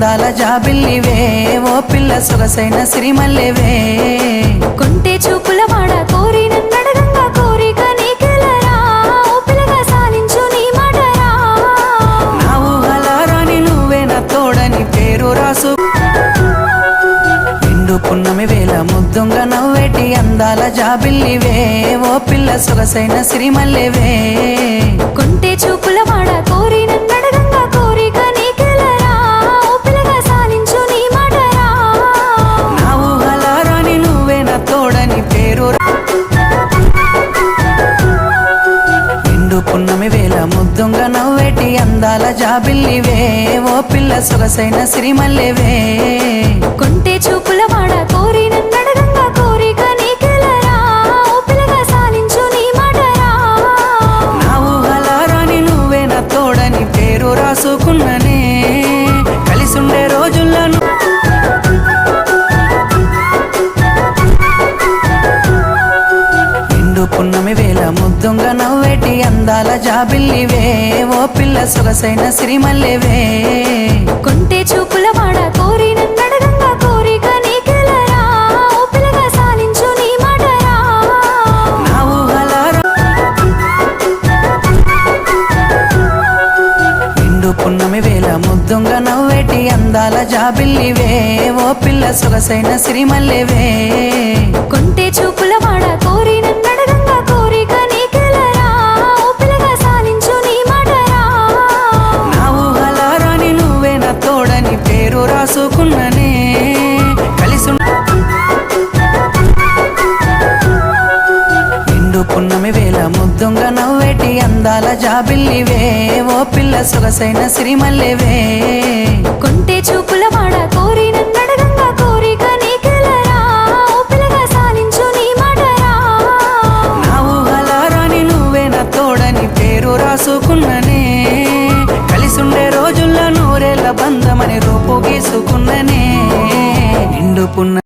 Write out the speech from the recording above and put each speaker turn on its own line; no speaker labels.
జాబిల్లివే. ఓ పిల్ల సొగసైన సిరిమల్లెవే.
కొంటే చూపుల వాడ కోరి నన్నడగంగా కోరిక నీకెలరా. ఓ పిల్లగా సాలించు నీ మాటరా.
నా ఊహలారాని నువ్వే నా తోడని పేరు రాసు. నిండు పున్నమి వేల ముద్దుంగా నవ్వేటి అందాల జాబిల్లివే. ఓ పిల్ల సొగసైన సిరిమల్లెవే.
కొంటే
నవ్వేటి అందాల జాబిల్లివే. ఓ పిల్ల సొగసైన సిరిమల్లెవే.
కొంటే చూపుల వాడ కోరి నన్నడగంగా కోరిక నీకెలరా. ఓ పిల్లగా సాలించు నీ మాటరా.
నా ఊహలారాని నువ్వే నా తోడని పేరు రాసుకున్ననే అందాల జాబిల్లివే ఓ పిల్ల సొగసైన సిరిమల్లెవే.
కొంటే చూపుల వాడ కోరి నన్నడగంగా కోరిక నీకెలరా ఓ పిల్లగా సాలించు నీ మాటరా.
నా ఊహలారా. నిండు పున్నమి వేల ముద్దుంగా నవ్వేటి అందాల జాబిల్లివే ఓ పిల్ల సొగసైన సిరిమల్లెవే.
కొంటే
ముద్ద ముద్దుంగ నవ్వేటి అందాల జాబిల్లివే. ఓ పిల్ల సొగసైన సిరిమల్లెవే.
కొంటే చూపుల వాడ కోరి నడగంగా కోరిక నీకెలరా.
రాణి నువ్వే తోడని పేరు రాసుకున్ననే. కలిసుండే రోజుల్లో నూరేళ్ళ బంధమని రూపు గీసుకున్ననే. నిండుకున్న